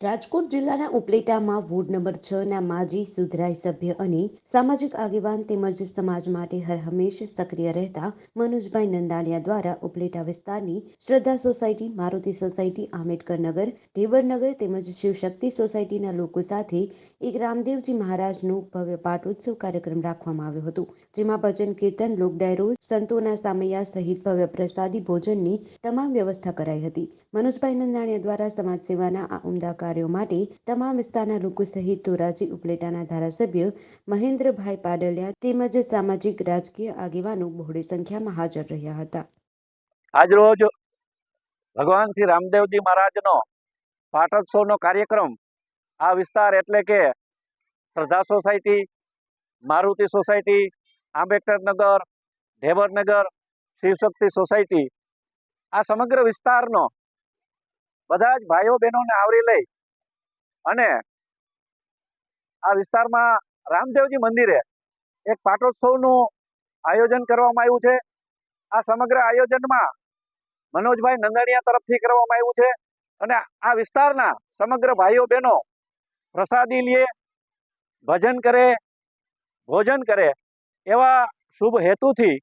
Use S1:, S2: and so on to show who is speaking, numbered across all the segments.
S1: રાજકોટ જિલ્લાના ઉપલેટામાં ward number છ ના માજી સુધરાઈ સભ્ય અને સામાજિક આગેવાન તેમજ સમાજ માટે હરહંમેશ સક્રિય રહેતા મનોજભાઈ નંદાણીયા દ્વારા ઉપલેટા વિસ્તારની શ્રદ્ધા સોસાયટી, મારુતિ સોસાયટી, આંબેડકર નગર ઢેબરનગર તેમજ શિવશક્તિ સોસાયટીના લોકો સાથે એક રામદેવજી મહારાજનું ભવ્ય પાટોત્સવ કાર્યક્રમ રાખવામાં આવ્યો હતો, જેમાં ભજન, કીર્તન, લોકડાયરો, સંતોના સામૈયા સહિત ભવ્ય પ્રસાદી ભોજનની તમામ વ્યવસ્થા કરાઈ હતી. મનોજભાઈ નંદાણિયા દ્વારા સમાજ સેવાના આ ઉમદા કાર્યો માટે તમામ વિસ્તારના લોકો સહિત ધોરાજી ઉપલેટાના ધારાસભ્ય મહેન્દ્રભાઈ પાડલિયા તેમજ સામાજિક રાજકીય આગેવાનો બહોળી સંખ્યામાં હાજર રહ્યા હતા.
S2: આજરોજ ભગવાન શ્રી રામદેવજી મહારાજનો પાટોત્સવનો કાર્યક્રમ આ વિસ્તાર એટલે કે Shraddha society, Maruti society, Ambedkar Nagar ઢેબરનગર Shivshakti society આ સમગ્ર વિસ્તારનો બધા જ ભાઈઓ બહેનોને આવરી લઈ અને આ વિસ્તારમાં રામદેવજી મંદિરે એક પાટોત્સવનું આયોજન કરવામાં આવ્યું છે. આ સમગ્ર આયોજનમાં મનોજભાઈ નંદાણીયા તરફથી કરવામાં આવ્યું છે અને આ વિસ્તારના સમગ્ર ભાઈઓ બહેનો પ્રસાદી લે, ભજન કરે, ભોજન કરે એવા શુભ હેતુથી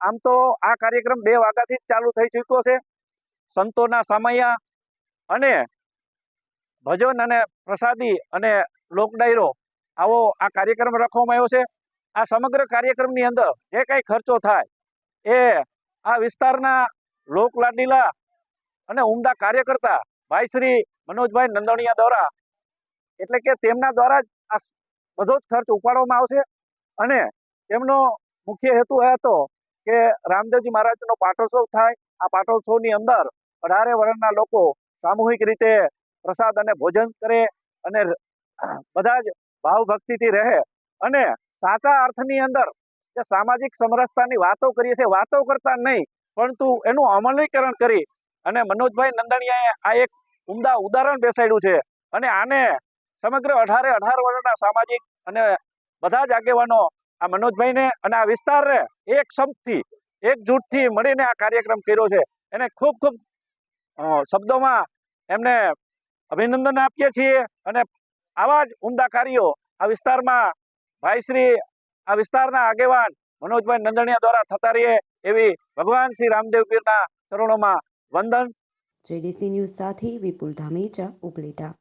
S2: આમ તો આ કાર્યક્રમ બે વાગ્યાથી જ ચાલુ થઈ ચૂક્યો છે. સંતોના સમયા અને ભજન અને પ્રસાદી અને લોકડાયરો આવો આ કાર્યક્રમ રાખવામાં આવ્યો છે. આ સમગ્ર કાર્યક્રમની અંદર જે કાંઈ ખર્ચો થાય એ આ વિસ્તારના લોકલાડીલા અને ઉમદા કાર્યકર્તા ભાઈ શ્રી મનોજભાઈ નંદણીયા દ્વારા, એટલે કે તેમના દ્વારા જ આ બધો જ ખર્ચ ઉપાડવામાં આવશે. અને તેમનો મુખ્ય હેતુ એ હતો કે રામદેવજી મહારાજનો પાટોત્સવ થાય. આ પાટોત્સવની અંદર અઢારે વર્ણના લોકો સામૂહિક રીતે પ્રસાદ અને ભોજન કરે અને બધા જ ભાવભક્તિથી રહે. અને સાચા અર્થની અંદર જે સામાજિક સમરસતાની વાતો કરીએ છીએ, વાતો કરતા નહીં, પરંતુ એનું અમલીકરણ કરી અને મનોજભાઈ નંદણીયાએ આ એક ઉમદા ઉદાહરણ બેસાડ્યું છે. અને આને સમગ્ર અઢારે અઢાર વર્ષના સામાજિક અને બધા જ આગેવાનો આ મનોજભાઈને અને આ વિસ્તારને એક સંપથી એકજૂટથી મળીને આ કાર્યક્રમ કર્યો છે. એને ખૂબ ખૂબ શબ્દોમાં એમને અભિનંદન આપીએ છીએ અને આવા જ ઉમદા કાર્યો આ વિસ્તારમાં ભાઈશ્રી આ વિસ્તારના આગેવાન મનોજભાઈ નંદણીયા દ્વારા થતા રહીએ એવી ભગવાન શ્રી રામદેવ પીરના ચરણોમાં વંદન.
S1: જેડીસી ન્યૂઝ સાથે વિપુલ ધામેચા, ઉપલેટા.